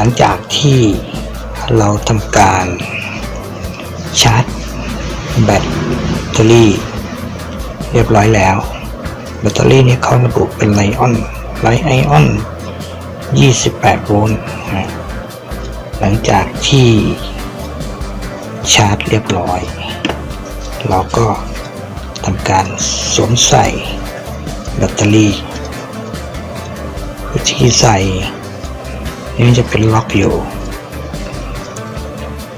หลังจากที่เราทำการชาร์จแบตเตอรี่ เรียบร้อยแล้ว แบตเตอรี่นี้เขาระบุเป็นไลออนไลไอออน 28 โวลต์หลังจากที่ชาร์จเรียบร้อย เราก็ทำการสวมใส่แบตเตอรี่วิธีใส่ นี่จะเป็นล็อกอยู่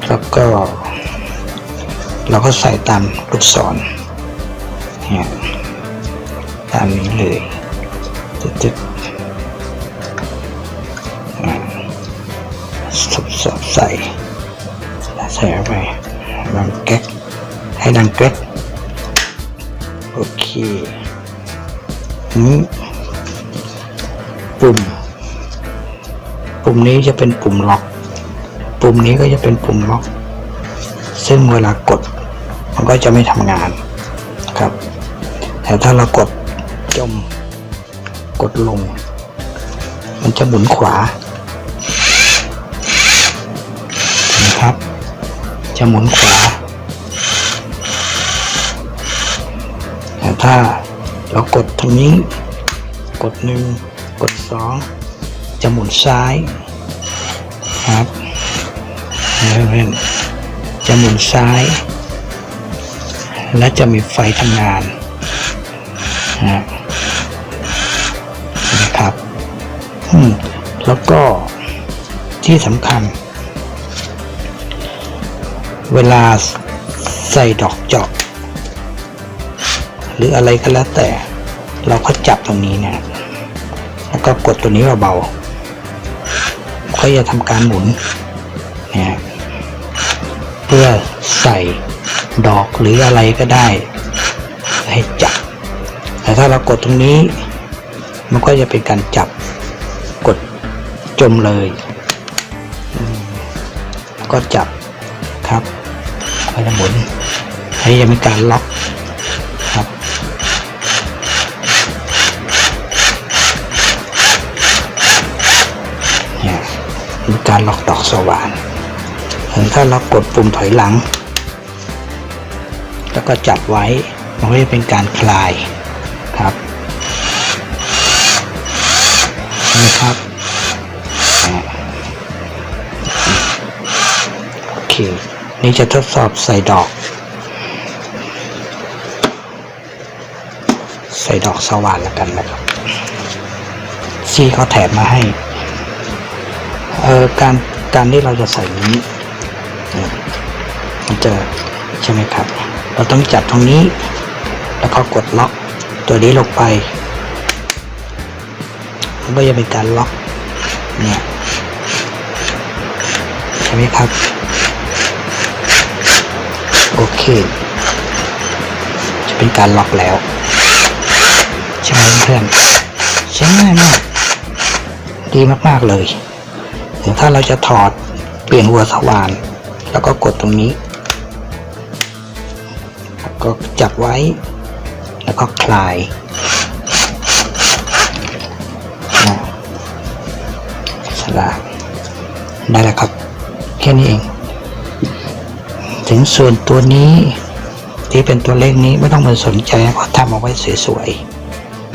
แล้วก็ เราก็ใส่ตามลูกศรเนี่ยตามนี้เลยตึ๊ดๆอ่าสบสบใส่ใส่เข้าไปดังแก๊กให้ดังแก๊กโอเคนี้ปุ่ม ปุ่มนี้จะเป็นปุ่มล็อก ปุ่มนี้ก็จะเป็นปุ่มล็อก ซึ่งเวลากด มันก็จะไม่ทำงานครับ แต่ถ้าเรากดจม กดลง มันจะหมุนขวานะครับ จะหมุนขวา แต่ถ้าเรากดตรงนี้ กดหนึ่งกดสอง จะหมุนซ้ายครับเพื่อนๆจะหมุนซ้าย และจะมีไฟทำงานนะครับแล้วก็ที่สำคัญ เวลาใส่ดอกเจาะหรืออะไรก็แล้วแต่ เราก็จับตรงนี้เนะแล้วก็กดตัวนี้เบาๆ ก็จะทำการหมุนเนี่ยเพื่อใส่ดอกหรืออะไรก็ได้ ให้จับ แต่ถ้าเรากดตรงนี้ มันก็จะเป็นการจับกดจมเลย ก็จับครับก็จะหมุนให้ยังมีการล็อก มีการล็อกดอกสว่านถ้าเรากดปุ่มถอยหลัง แล้วก็จับไว้ มันก็จะเป็นการคลายครับนะครับโอเคนี่จะทดสอบใส่ดอก ใส่ดอกสว่านแล้วกันนะครับซี่เขาแถมมาให้ ออการการที่เราจะใส่นี้เนี่ยมันจะใช่ไหมครับ เราต้องจับตรงนี้ แล้วก็กดล็อกตัวนี้ลงไปมันก็จะเป็นการล็อกเนี่ยใช่ไหมครับ โอเค จะเป็นการล็อกแล้วใช่ไหมเพื่อนใช้ง่ายมากดีมาก ๆ เลย ถึงถ้าเราจะถอดเปลี่ยนหัวสว่าน แล้วก็กดตรงนี้ ก็จับไว้ แล้วก็คลายสลากได้แล้วครับ แค่นี้เอง ถึงส่วนตัวนี้ที่เป็นตัวเลขนี้ไม่ต้องมาสนใจเพราะทำเอาไว้สวย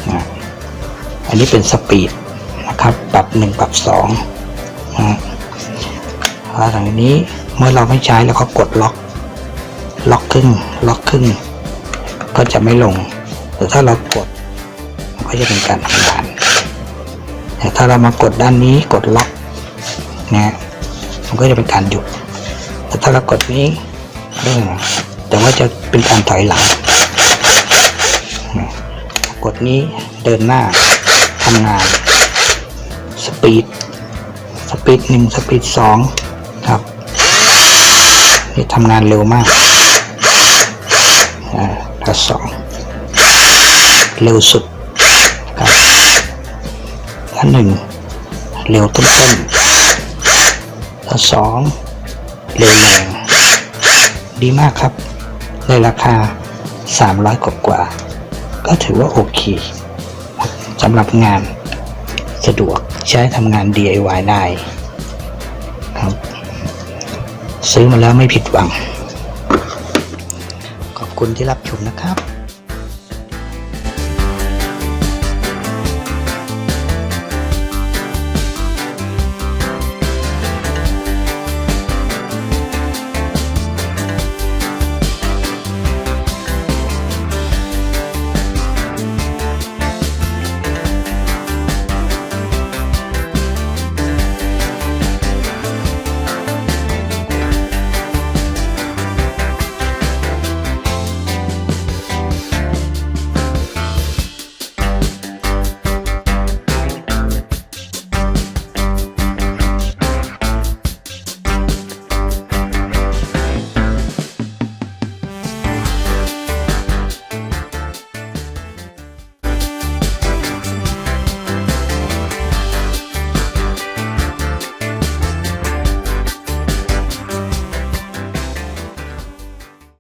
ๆ อันนี้เป็นสปีดนะครับ ปรับ 1 ปรับ 2 พาหลังนี้เมื่อเราไม่ใช้แล้วก็กดล็อก ล็อกครึ่งล็อกครึ่งก็จะไม่ลงแต่ถ้าเรากดมันก็จะเป็นการทำงานแต่ถ้าเรามากดด้านนี้กดล็อกนะมันก็จะเป็นการหยุดแต่ถ้าเรากดนี้เรื่อแต่ว่าจะเป็นการถอยหลัง กดนี้เดินหน้าทำงานสปีด ปีดหนึ่งสปีดสองครับนี่ทำงานเร็วมากอ่าถ้าสองเร็วสุดครับถ้าหนึ่งเร็วต้นต้นๆถ้าสองเร็วแรงดีมากครับ ในราคา 300กว่ากว่า ก็ถือว่าโอเคสำหรับงานสะดวก ใช้ทำงาน DIY ได้ครับ ซื้อมาแล้วไม่ผิดหวัง ขอบคุณที่รับชมนะครับ